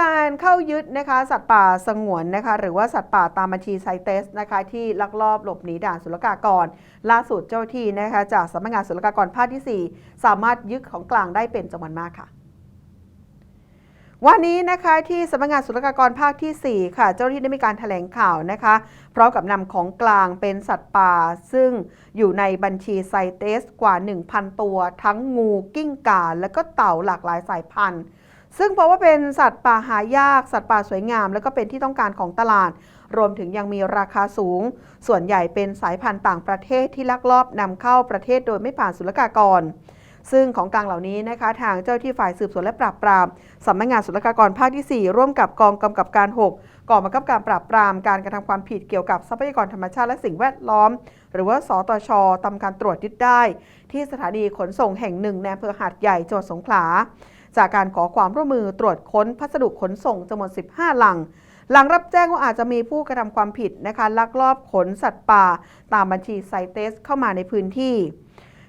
การเข้ายึดนะคะสัตว์ป่าสงวนนะคะหรือว่าสัตว์ป่าตามบัญชีไซเตสนะคะที่ลักลอบหลบหนีด่านศุลกากร ล่าสุดเจ้าที่นะคะจากสำนักงานศุลกากรภาคที่ 4 สามารถยึดของกลางได้เป็นจำนวนมากค่ะวันนี้นะคะที่สำนักงานศุลกากรภาคที่ 4 ค่ะ เจ้าหน้าที่ได้มีการแถลงข่าวนะคะพร้อมกับนำของกลางเป็นสัตว์ป่า ซึ่งอยู่ในบัญชีไซเตสกว่า 1,000 ตัว ทั้งงูกิ้งก่าและก็เต่าหลากหลายสายพันธุ์ ซึ่งเพราะว่าเป็นสัตว์ป่าหายาก สัตว์ป่าสวยงาม และก็เป็นที่ต้องการของตลาด รวมถึงยังมีราคาสูง ส่วนใหญ่เป็นสายพันธุ์ต่างประเทศที่ลักลอบนำเข้าประเทศโดยไม่ผ่านศุลกากร ซึ่งของกลางเหล่านี้นะคะทางเจ้าที่ฝ่ายสืบสวนและปราบปรามสำนักงานศุลกากรภาคที่ 4 ร่วมกับกองกำกับการ 6กองบังคับการปราบปรามการกระทำความผิดเกี่ยวกับทรัพยากรธรรมชาติและสิ่งแวดล้อม หรือว่าสตชทำการตรวจยึดได้ ที่สถานีขนส่งแห่งหนึ่งในอำเภอหาดใหญ่จังหวัดสงขลา จากการขอความร่วมมือตรวจค้นพัสดุขนส่งจำนวน 15ลัง หลังรับแจ้งว่าอาจจะมีผู้กระทำความผิดนะคะลักลอบขนสัตว์ป่า ตามบัญชีไซเตสเข้ามาในพื้นที่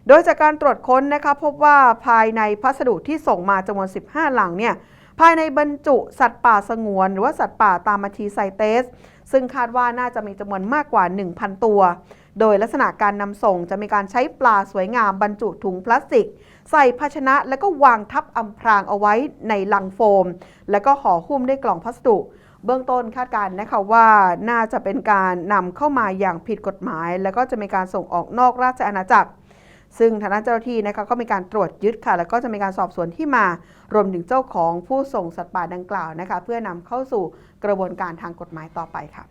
โดยจากการตรวจค้นนะคะพบว่าภายในพัสดุที่ส่งมาจำนวน 15 หลังเนี่ยภายในบรรจุสัตว์ป่าสงวน หรือว่าสัตว์ป่าตามบัญชีไซเตส ซึ่งคาดว่าน่าจะมีจำนวนมากกว่า 1,000 ตัว โดยลักษณะการนำส่งจะมีการใช้ปลาสวยงามบรรจุถุงพลาสติก ใส่ภาชนะแล้วก็วางทับอำพรางเอาไว้ในลังโฟม แล้วก็ห่อหุ้มด้วยกล่องพลาสติกเบื้องต้นคาดการณ์นะคะว่าน่าจะเป็นการนำเข้ามาอย่างผิดกฎหมาย แล้วก็จะมีการส่งออกนอกราชอาณาจักร ซึ่งทางด้านเจ้าหน้าที่นะคะก็มีการตรวจยึดค่ะ แล้วก็จะมีการสอบสวนที่มารวมถึงเจ้าของผู้ส่งสัตว์ป่าดังกล่าวนะคะ เพื่อนำเข้าสู่กระบวนการทางกฎหมายต่อไปค่ะ